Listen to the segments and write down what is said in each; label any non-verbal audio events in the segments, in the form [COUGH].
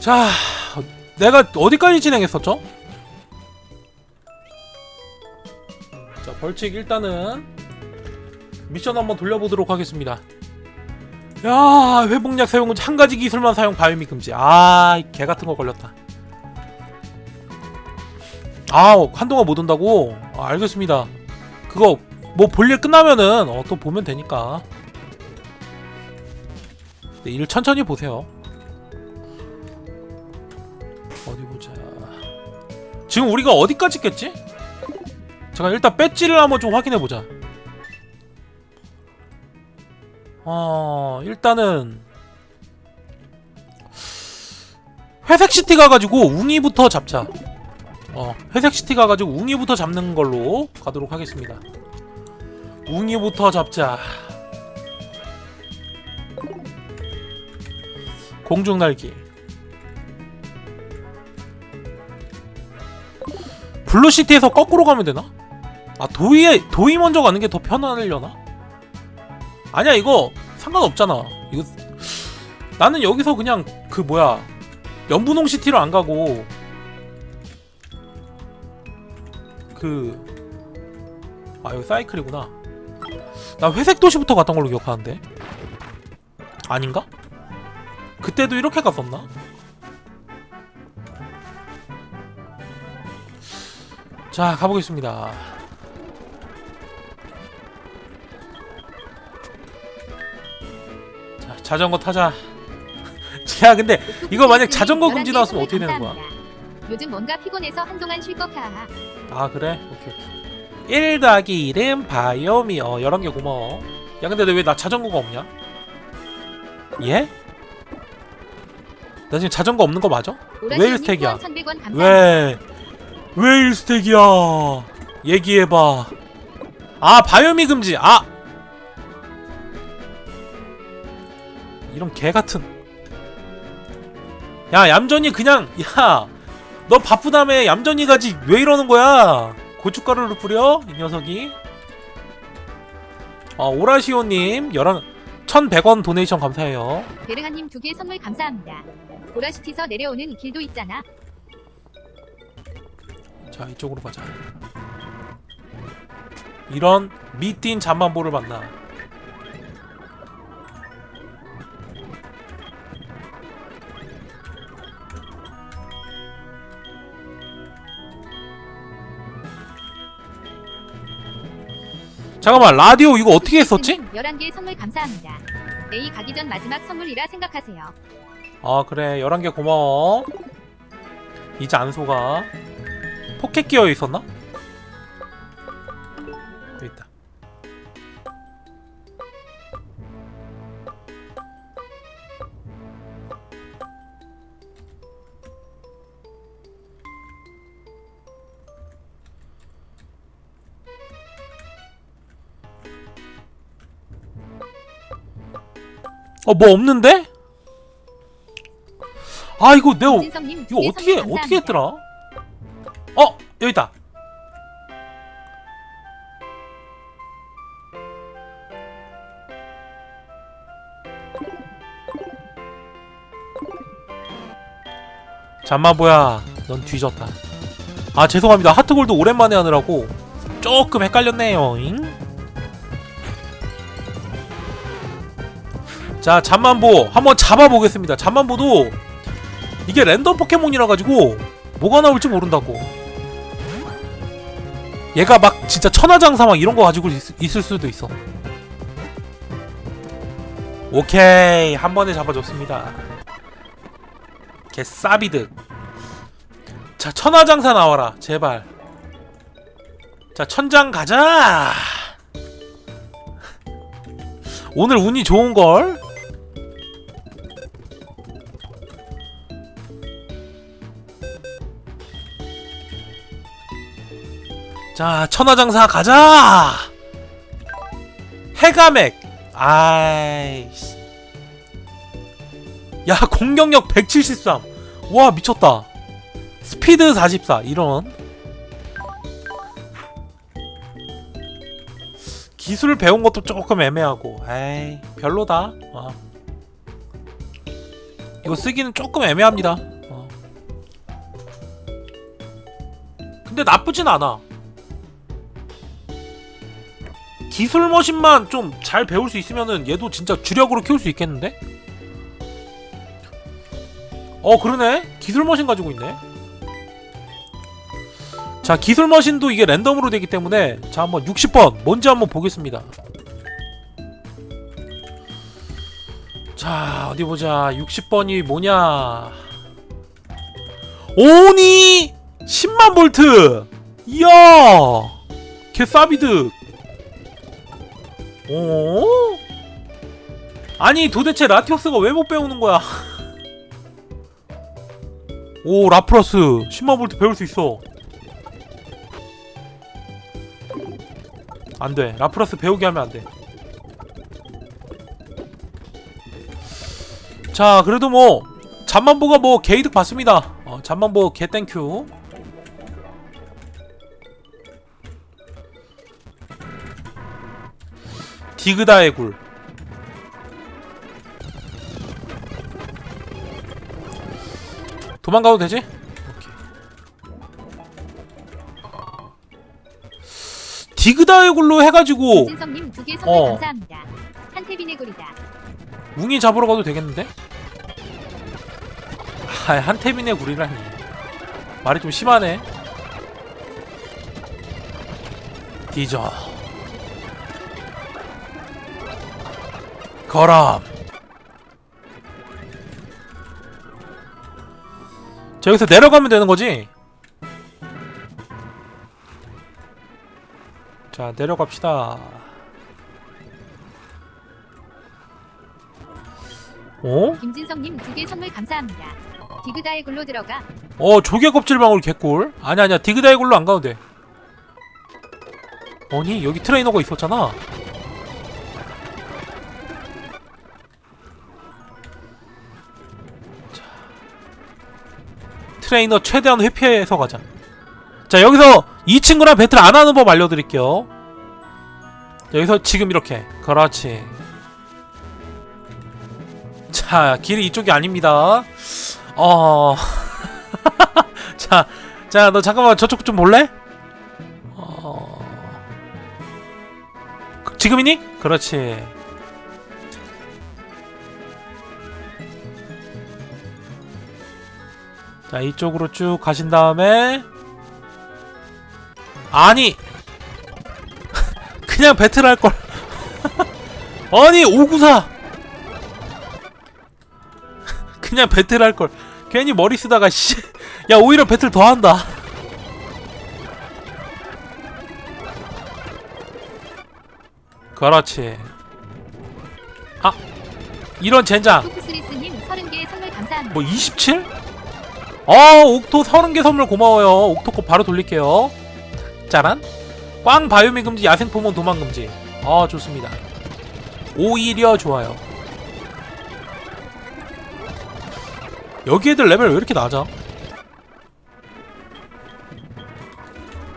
자, 내가 어디까지 진행했었죠? 자, 벌칙 일단은 미션 한번 돌려보도록 하겠습니다. 야, 회복약 사용은 한 가지 기술만 사용 바이오믹 금지. 아, 이개 같은 거 걸렸다. 아, 한동안 못 온다고? 아, 알겠습니다. 그거 뭐 볼일 끝나면은 어, 또 보면 되니까. 네, 일 천천히 보세요. 지금 우리가 어디까지 깼지? 잠깐 일단 배지를 한번 좀 확인해 보자. 어 일단은 회색 시티 가가지고 웅이부터 잡자. 어 회색 시티 가가지고 웅이부터 잡는 걸로 가도록 하겠습니다. 웅이부터 잡자. 공중 날기. 블루시티에서 거꾸로 가면 되나? 아 도이에 도이 먼저 가는 게 더 편하려나? 아니야 이거 상관없잖아. 이거 나는 여기서 그냥 그 뭐야 연분홍 시티로 안 가고 그아 여기 사이클이구나. 나 회색 도시부터 갔던 걸로 기억하는데 아닌가? 그때도 이렇게 갔었나? 자 가보겠습니다. 자 자전거 타자. [LAUGHS] 야 근데 이거 만약 자전거 금지 나왔으면 어떻게 되는 거야? 요즘 뭔가 피곤해서 한동안 쉴것 같아. 아 그래? 오케이 오케이 1 더하기 1은 바이오미 어 11개 고마워 야 근데 왜 나 자전거가 없냐? 예? 나 지금 자전거 없는 거 맞아? 왜 1스택이야? 1,100원 감사합니다. 왜? 왜 1스택이야? 얘기해봐 아 바이오미 금지 아! 이런 개같은 야 얌전히 그냥 야 너 바쁘다며 얌전히 가지 왜 이러는 거야 고춧가루를 뿌려 이 녀석이 어 오라시오님 11 1100원 도네이션 감사해요 베르가님 두 개 선물 감사합니다. 보라시티서 내려오는 길도 있잖아. 자 이쪽으로 가자 이런 미띤 잠만보를 만나 잠깐만 라디오 이거 어떻게 했었지? 11개 선물 감사합니다. A 가기 전 마지막 선물이라 생각하세요. 아 그래 11개 고마워 이제 안 속아 포켓 끼어 있었나? 여기 있다 어 뭐 없는데? 아 이거 내가 진성님 이거 어떻게 어떻게. 했더라? 어 여기 있다. 잠만 보야, 넌 뒤졌다. 아 죄송합니다. 하트골드 오랜만에 하느라고 조금 헷갈렸네요. 잉? 자 잠만보 한번 잡아보겠습니다. 잠만보도 이게 랜덤 포켓몬이라 가지고 뭐가 나올지 모른다고. 얘가 막 진짜 천하장사 막 이런 거 가지고 있, 있을 수도 있어. 오케이 한 번에 잡아줬습니다. 개싸비득. 자 천하장사 나와라 제발. 자 천장 가자. 오늘 운이 좋은 걸. 자, 천하장사 가자! 해가맥! 아이씨. 야, 공격력 173. 와, 미쳤다. 스피드 44. 이런. 기술 배운 것도 조금 애매하고. 에이, 별로다. 어. 이거 쓰기는 조금 애매합니다. 어. 근데 나쁘진 않아. 기술 머신만 좀 잘 배울 수 있으면은 얘도 진짜 주력으로 키울 수 있겠는데? 어 그러네. 기술 머신 가지고 있네. 자 기술 머신도 이게 랜덤으로 되기 때문에 자 한번 60번 뭔지 한번 보겠습니다. 자 어디 보자. 60번이 뭐냐? 오니 10만 볼트. 이야 개싸비드 오 아니 도대체 라티오스가 왜 못 배우는 거야? [LAUGHS] 오 라플러스. 10만 볼트 배울 수 있어. 안돼. 라플러스 배우게 하면 안돼. 자 그래도 뭐 잠만보가 뭐 개이득 받습니다. 어, 잠만보 개 땡큐 디그다의 굴 도망가도 되지? 오케이. 디그다의 굴로 해가지고 진성님 두개 선물 어. 감사합니다. 한태빈의 굴이다. 웅이 잡으러 가도 되겠는데? 아, 한태빈의 굴이라니. 말이 좀 심하네. 뒤져. 거람. 자, 여기서 내려가면 되는 거지? 자, 내려갑시다. 어? 김진성님 두 개 선물 감사합니다. 디그다의 굴로 들어가. 어 조개 껍질 방울 개꿀 아니 아니야 디그다이 굴로 안 가도 돼 아니 여기 트레이너가 있었잖아 트레이너 최대한 회피해서 가자. 자 여기서 이 친구랑 배틀 안 하는 법 알려드릴게요. 자, 여기서 지금 이렇게. 그렇지. 자 길이 이쪽이 아닙니다. 어. [LAUGHS] 자, 자, 너 잠깐만 저쪽 좀 볼래? 어... 그- 지금이니? 그렇지. 자, 이쪽으로 쭉 가신 다음에 아니 [LAUGHS] 그냥 배틀할 걸. [LAUGHS] 아니 594 [LAUGHS] 그냥 배틀할 걸. 괜히 머리 쓰다가 씨. 야 오히려 배틀 더 한다. 그렇지. 아 이런 젠장. 토크스리스님 30개 선물 감사합니다. 뭐 27? 어 옥토 30개 선물 고마워요. 옥토코 바로 돌릴게요. 짜란. 꽝 바이오미 금지 야생 포몬 도망 금지. 아 좋습니다. 오히려 좋아요. 여기 애들 레벨 왜 이렇게 낮아?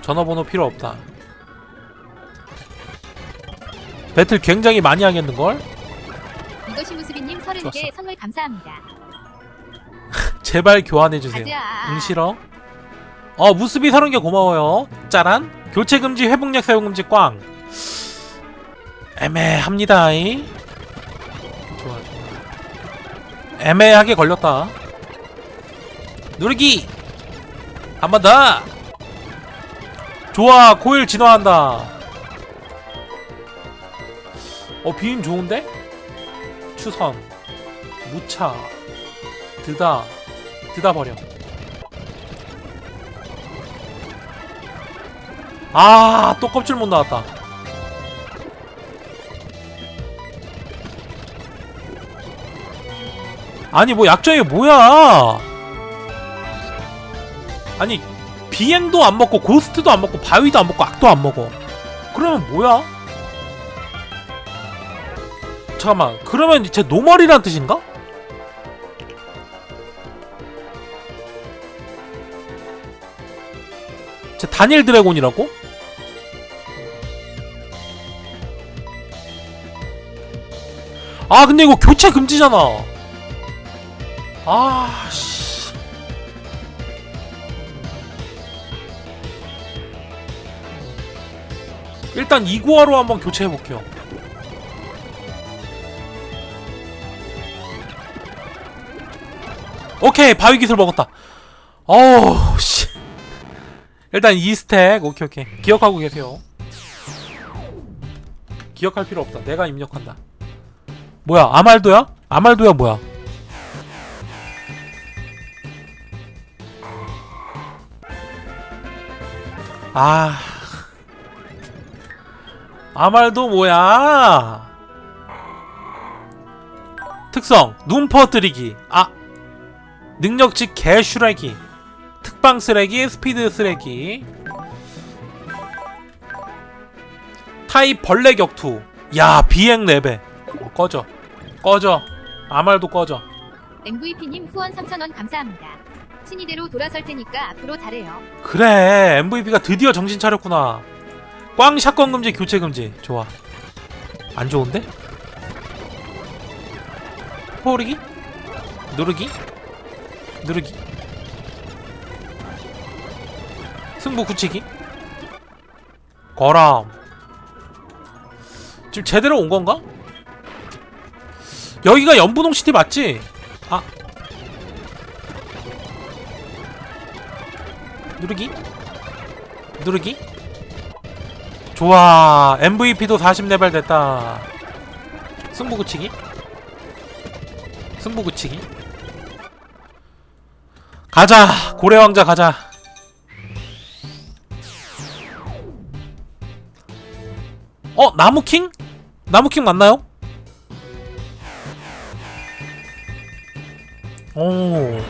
전화번호 필요 없다. 배틀 굉장히 많이 하겠는걸? 이것이 무수비님 30개 좋았어. 선물 감사합니다. 제발 교환해주세요. 가자. 응 싫어? 어 무수비 30개 고마워요. 짜란. 교체 금지 회복약 사용 금지 꽝. 애매합니다 이. 좋아 좋아. 애매하게 걸렸다. 누르기! 한 번 더! 좋아 고일 진화한다. 어 비임 좋은데? 추선. 무차. 드다 드다 버려 아, 또 껍질 못 나왔다. 아니, 뭐 약점이 뭐야? 아니, 비행도 안 먹고, 고스트도 안 먹고, 바위도 안 먹고, 악도 안 먹어. 그러면 뭐야? 잠깐만, 그러면 제 노멀이란 뜻인가? 제 다니엘 드래곤이라고? 아 근데 이거 교체 금지잖아 아, 씨. 일단 이구아로 한번 교체해 볼게요. 오케이 바위 기술 먹었다. 어우 씨. 일단 2스택 오케이 오케이 기억하고 계세요. 기억할 필요 없다. 내가 입력한다. 뭐야 아말도야? 아말도야 뭐야? 아 아말도 뭐야? 특성 눈 퍼뜨리기 아 능력치 개슈레기 특방 쓰레기 스피드 쓰레기 타입 벌레 격투 야 비행 레벨 어, 꺼져 꺼져 아말도 꺼져 MVP님 후원 3,000원 감사합니다. 신이대로 돌아설 테니까 앞으로 잘해요. 그래 MVP가 드디어 정신 차렸구나 꽝 샷건 금지 교체 금지 좋아 안 좋은데? 포르기? 누르기? 누르기 승부 굳히기? 거람 지금 제대로 온 건가? 여기가 연분홍 시티 맞지? 아. 누르기? 누르기? 좋아. MVP도 40레벨 됐다. 승부 굳히기? 승부 굳히기? 가자. 고래왕자 가자 어 나무킹? 나무킹 맞나요? 오.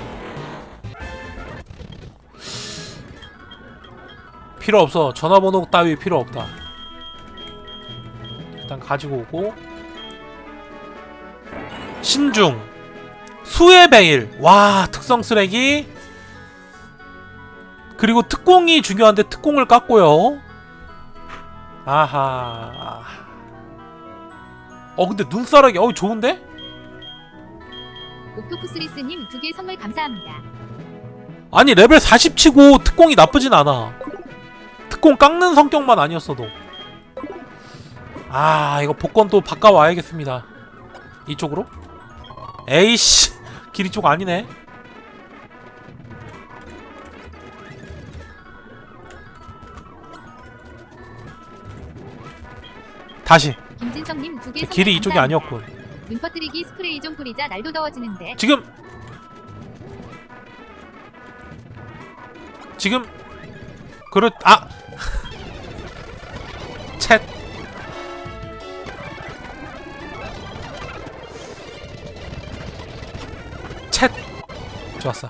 필요 없어. 전화번호 따위 필요 없다. 일단 가지고 오고. 신중. 수의 베일. 와 특성 쓰레기. 그리고 특공이 중요한데 특공을 깠고요 아하 어 근데 눈사락이 어 좋은데? 옥토푸스리스님 두 개 선물 감사합니다. 아니 레벨 40 치고 특공이 나쁘진 않아 특공 깎는 성격만 아니었어도 아 이거 복권 또 바꿔 와야겠습니다 이쪽으로? 에이씨 길 이 쪽 아니네 다시. 김진성님 두개 길이 이쪽이. 아니었군 눈 퍼뜨리기 스프레이 좀 뿌리자. 날도 더워지는데. 지금. 지금. 그렇 아. [LAUGHS] 챗. 챗. 좋았어.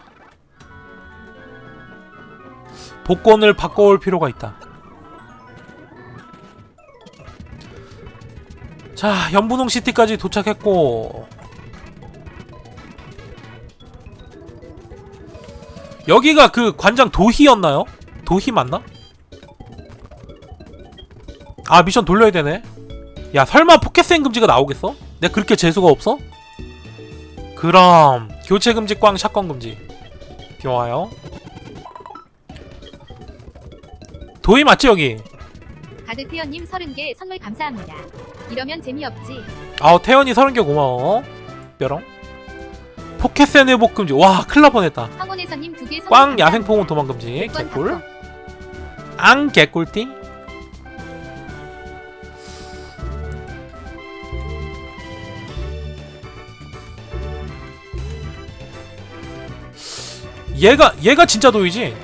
복권을 바꿔올 필요가 있다 자 연분홍 시티까지 도착했고 여기가 그 관장 도희였나요? 도희 맞나? 아 미션 돌려야 되네 야 설마 포켓생 금지가 나오겠어? 내가 그렇게 재수가 없어? 그럼 교체 금지 꽝 샷건 금지 좋아요 도희 맞지 여기? 가드 태연님 30개 선물 감사합니다. 이러면 재미없지. 아우 태연이 서른 개 고마워 뾰롱 포켓센 회복 금지 와 큰일 날 뻔했다 황혼에서님 두개 선물 꽝 감사합니다. 야생 포문 도망 금지 복권 개꿀. 앙 개꿀띠 얘가 얘가 진짜 도이지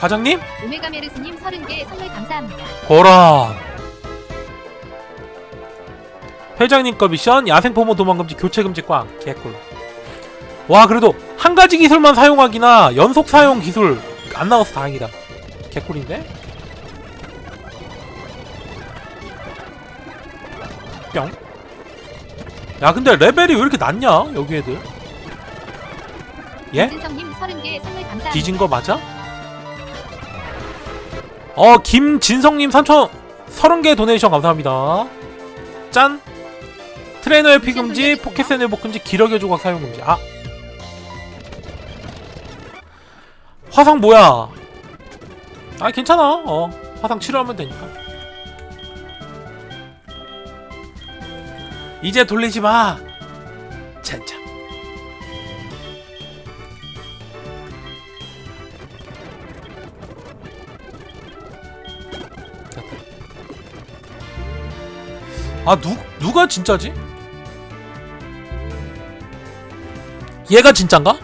과장님 오메가메르스님 30개 선물 감사합니다. 고라 회장님 거 미션 야생 포모 도망 금지 교체 금지 꽝 개꿀 와 그래도 한 가지 기술만 사용하기나 연속 사용 기술 안 나와서 다행이다 개꿀인데 뿅 야 근데 레벨이 왜 이렇게 낮냐 여기 애들 예? 김진성님 30개 선물 감사합니다. 뒤진 거 맞아? 어 김진성님 3천 30개 도네이션 감사합니다 짠 트레이너 회피 금지, 포켓센 회복 금지, 기력의 조각 사용 금지. 아. 화상 뭐야? 아 괜찮아. 어 화상 치료하면 되니까. 이제 돌리지 마. 아, 누, 누가 진짜지? 얘가 진짠가?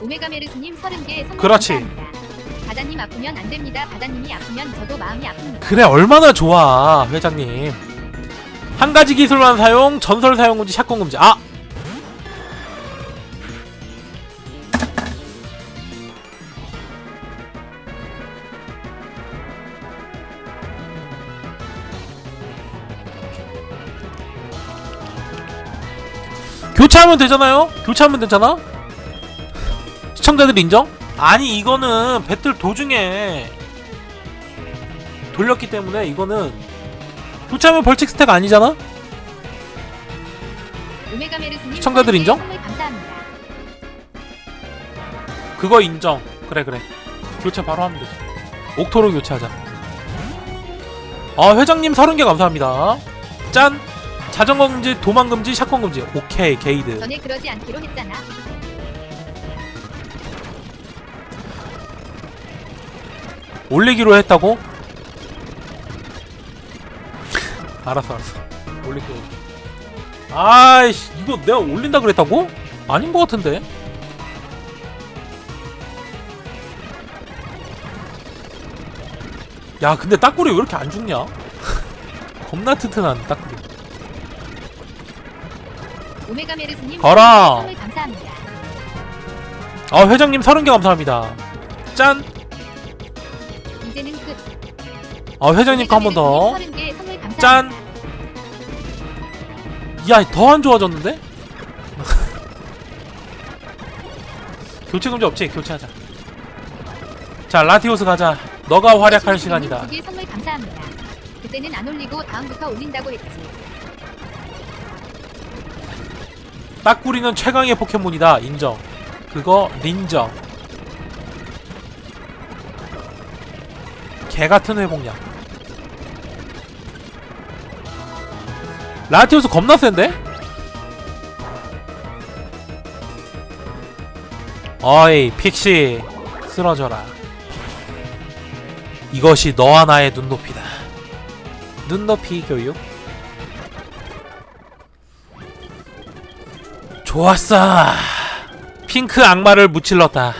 오메가 메르스님 30개 선물 그렇지. 감사합니다. 바다님 아프면 안 됩니다. 바다님이 아프면 저도 마음이 아픕니다. 그래, 얼마나 좋아, 회장님. 한 가지 기술만 사용, 전설 사용 금지, 샷건 금지. 아! 교체하면 되잖아요? 교체하면 되잖아? 시청자들 인정? 아니 이거는 배틀 도중에 돌렸기 때문에 이거는 교체하면 벌칙 스택 아니잖아? 시청자들 30개 인정? 그거 인정 그래 그래 교체 바로 하면 되지 옥토로 교체하자 아 회장님 30개 감사합니다 짠 자전거 금지 도망 금지 샷건 금지 오케이 게이드 전에 그러지 않기로 했잖아. 올리기로 했다고? 알았어 알았어 올릴게 아이씨 이거 내가 올린다 그랬다고? 아닌 것 같은데 야 근데 딱구리 왜 이렇게 안 죽냐? [LAUGHS] 겁나 튼튼한 딱구리 오메가 메르스님 가라. 30개 선물 감사합니다. 아 회장님 30개 감사합니다 짠! 이제는 끝. 아 회장님 거 한 번더 30개 선물 감사합니다. 짠! 야, 더 안 좋아졌는데? [LAUGHS] 교체 금지 없지? 교체하자. 자, 라티오스 가자. 너가 활약할 시간이다. 두개 선물 감사합니다. 그때는 안 올리고 다음부터 올린다고 했지. 딱구리는 최강의 포켓몬이다. 인정. 그거 린정. 개 같은 회복량. 라티오스 겁나 센데? 어이, 픽시. 쓰러져라. 이것이 너와 나의 눈높이다. 눈높이 교육. 좋았어. 핑크 악마를 무찔렀다.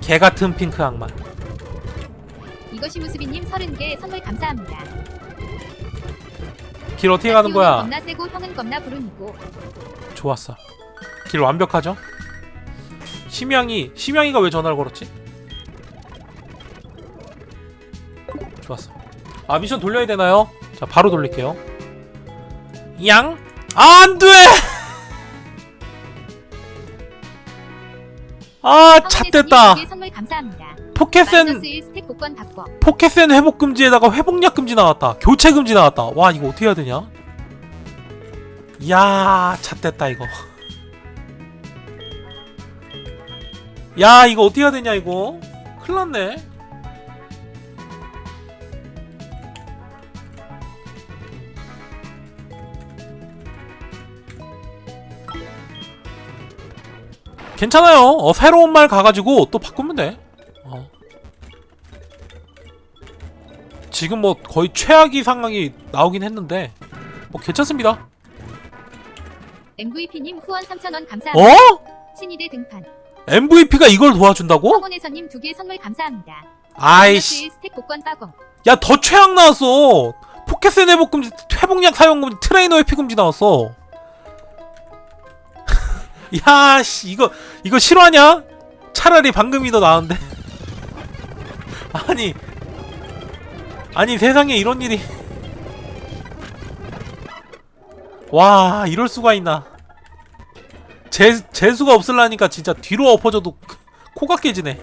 개 같은 핑크 악마. 이것이 무스비님 30개 선물 감사합니다. 길 어떻게 가는 거야? 겁나 세고 형은 겁나 부른이고. 좋았어. 길 완벽하죠? 심양이 심양이가 왜 전화를 걸었지? 좋았어. 아 미션 돌려야 되나요? 자 바로 돌릴게요. 양 아, 안 돼. 아 잣됐다. 두개 선물 감사합니다. 포켓센 마이너스 1 스택 복권 바꿔. 포켓센 회복 금지에다가 회복약 금지 나왔다. 교체 금지 나왔다. 와 이거 어떻게 해야 되냐? 야, 잣됐다 이거. 야, 이거 어떻게 해야 되냐 이거? 큰일 났네. 괜찮아요. 어, 새로운 말 가가지고 또 바꾸면 돼. 어. 지금 뭐 거의 최악의 상황이 나오긴 했는데 뭐 괜찮습니다. MVP님 후원 3,000원 감사합니다. 어? 신이대 등판. MVP가 이걸 도와준다고? 황원에서님 두 개 선물 감사합니다. 아이씨, 1 스택 복권 빠공. 야 더 최악 나왔어. 포켓센 회복 금지, 회복약 사용 금지, 트레이너 회피 금지 나왔어. 야, 씨 이거 이거 실화냐? 차라리 방금이 더 나은데. [LAUGHS] 아니, 아니 세상에 이런 일이. 와, 이럴 수가 있나? 재 재수가 없을라니까 진짜 뒤로 엎어져도 [LAUGHS] 코가 깨지네.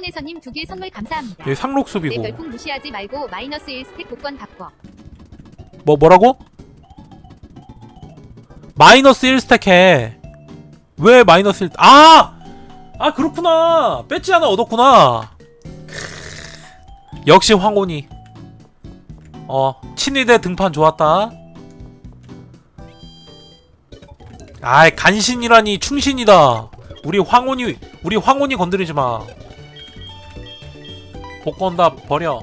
황혼에서님 두 개 선물 감사합니다. 여기 상록 내 수비고 별풍 무시하지 말고 마이너스 1 스택 복권 바꿔. 뭐 뭐라고? 마이너스 1스택 해. 왜 마이너스 1? 아! 아 그렇구나. 배지 하나 얻었구나. 크으. 역시 황혼이. 어 친위대 등판 좋았다. 아이 간신이라니 충신이다. 우리 황혼이 우리 황혼이 건드리지 마. 복권 다 버려.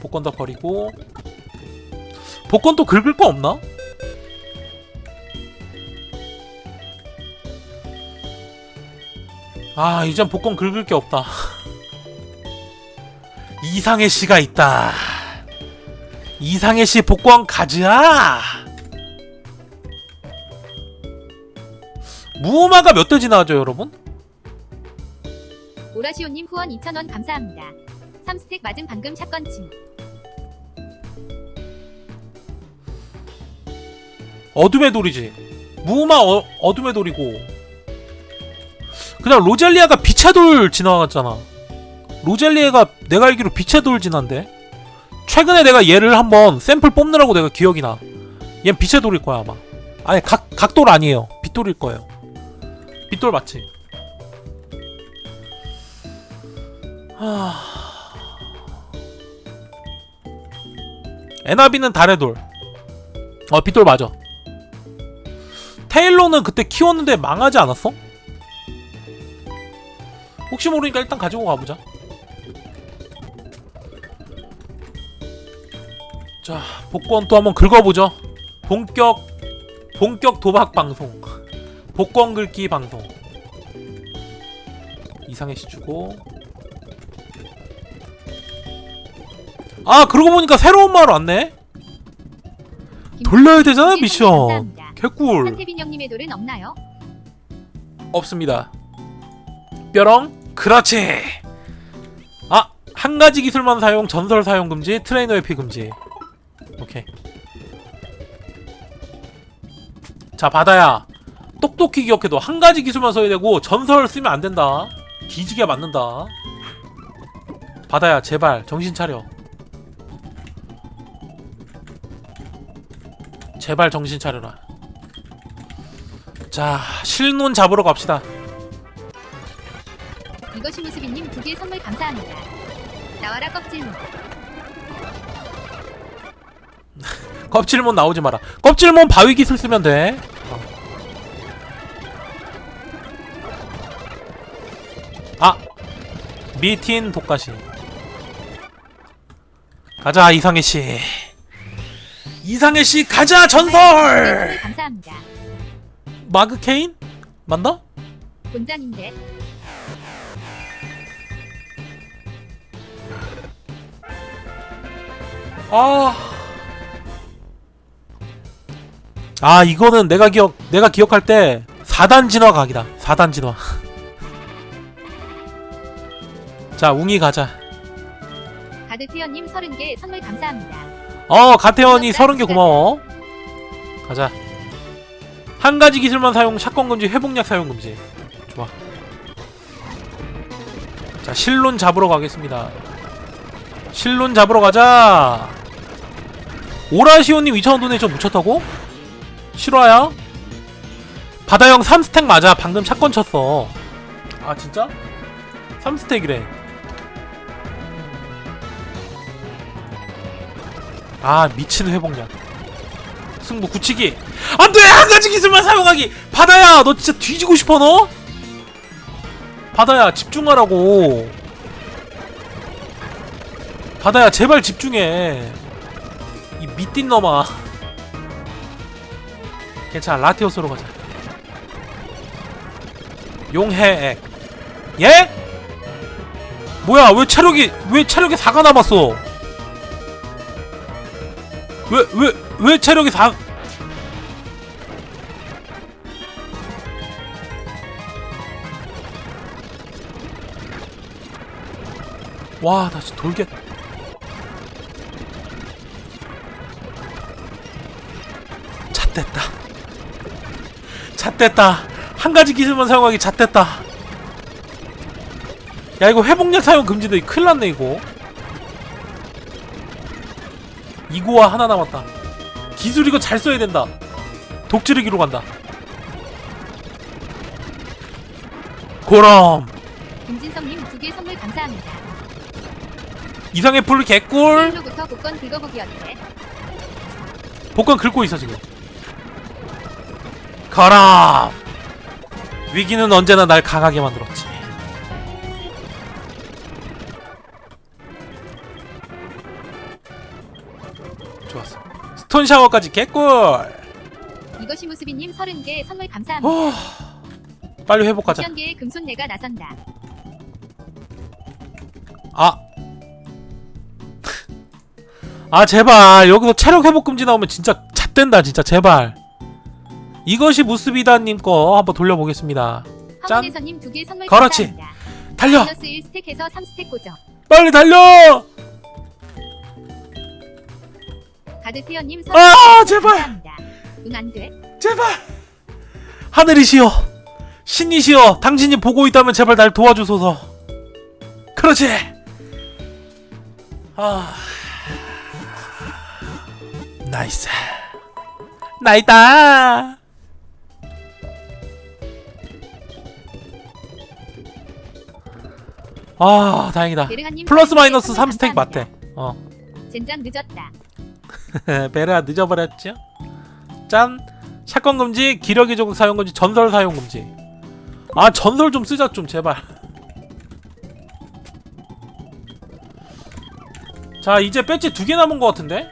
복권 다 버리고 복권 또 긁을 거 없나? 아 이젠 복권 긁을 게 없다 [LAUGHS] 이상의 씨가 있다 이상의 씨 복권 가즈아 무음화가 몇 대 지나죠 여러분? 오라시오님 후원 2,000원 감사합니다. 3스택 맞은 방금 샷건 침. 어둠의 돌이지. 무마 어, 어둠의 돌이고. 그냥 로젤리아가 빛의 돌 지나갔잖아. 로젤리아가 내가 알기로 빛의 돌 지난데. 최근에 내가 얘를 한번 샘플 뽑느라고 내가 기억이 나. 얜 빛의 돌일 거야 아마. 아니 각 각돌 아니에요. 빛돌일 거예요. 빛돌 맞지? 하... 에나비는 달의 돌. 어 빛돌 맞아. 테일러는 그때 키웠는데 망하지 않았어? 혹시 모르니까 일단 가지고 가보자. 자, 복권 또 한번 긁어보죠. 본격, 본격 도박 방송. 복권 긁기 방송. 이상해 씨 주고. 아, 그러고 보니까 새로운 마을 왔네? 돌려야 되잖아, 미션. 개꿀. 한태빈 형님의 돌은 없나요? 없습니다. 뾰롱. 그렇지. 아, 한 가지 기술만 사용, 전설 사용 금지, 트레이너 회피 금지. 오케이. 자, 바다야. 똑똑히 기억해도 한 가지 기술만 써야 되고 전설 쓰면 안 된다. 뒤지게 맞는다. 바다야, 제발 정신 차려. 제발 정신 차려라. 자, 실눈 잡으러 갑시다. 이것이 무수비님 두 개 선물 감사합니다. 나와라 껍질문. [LAUGHS] 껍질몬 나오지 마라. 껍질몬 바위 기술 쓰면 돼. 어. 아, 미틴 독가시. 가자 이상해 씨. 이상해 씨 가자 전설. 선물 감사합니다. 마그 케인 맞나? 본장인데 아. 아, 이거는 내가 기억, 내가 기억할 때 4단 진화 각이다. 4단 진화. [LAUGHS] 자, 웅이 가자. 가드티어 님 30개 선물 감사합니다. 어, 가태원이 30개 고마워. 가자. 한 가지 기술만 사용, 샷건 금지, 회복약 사용 금지. 좋아. 자, 실론 잡으러 가겠습니다. 실론 잡으러 가자. 오라시오님 2,000원 돈에 저 묻혔다고? 실화야? 바다형 3스택 맞아. 방금 샷건 쳤어. 아, 진짜? 3스택이래. 아 미친 회복량 승부 굳히기. 안돼! 한 가지 기술만 사용하기! 바다야! 너 진짜 뒤지고 싶어 너? 바다야 집중하라고. 바다야 제발 집중해. 이 미띤 놈아. 괜찮아 라티오스로 가자. 용해액. 예? 뭐야 왜 체력이 왜 체력이 4가 남았어 왜, 왜, 왜 체력이 4... 와, 나 진짜 돌겠... 잣됐다. 잣됐다. 한 가지 기술만 사용하기 잣됐다 야 이거 회복약 사용 금지돼 큰일 났네 이거 이고와 하나 남았다. 기술 이거 잘 써야 된다. 독지르기로 간다. 고럼 김진성님 두 개 선물 감사합니다. 이상의 풀 개꿀! 일로부터 복권 긁어보기였대. 복권 긁고 있어 지금. 가라 위기는 언제나 날 강하게 좋았어 톤 샤워까지 개꿀 이것이 무수비님 30개 선물 감사합니다. 어, 빨리 회복하자 연계의 금손 내가 나선다. 아. [LAUGHS] 아 제발 여기서 체력 회복 금지 나오면 진짜 잣된다 진짜 제발 이것이 무스비다님 거 한번 돌려보겠습니다 짠. 황원혜선님 두개 선물 그렇지. 감사합니다. 달려 마이너스 1스택해서 3스택 고정. 빨리 달려 가드티어님 아, 제발. 감사합니다. 눈안 돼. 제발 하늘이시여 신이시여 당신이 보고 있다면 제발 날 도와주소서 그렇지 아 나이스 나이다 아 다행이다 플러스 30개 마이너스 선물 3스택 감사합니다. 맞대 어 젠장 늦었다. [LAUGHS] 베르아 늦어버렸죠? 짠! 샷건 금지, 기러기 조각 사용 금지, 전설 사용 금지. 아 전설 좀 쓰자 좀 제발. [LAUGHS] 자 이제 배지 두 개 남은 것 같은데?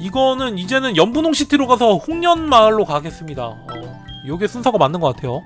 이거는 이제는 연분홍 시티로 가서 홍련 마을로 가겠습니다. 어, 요게 순서가 맞는 것 같아요.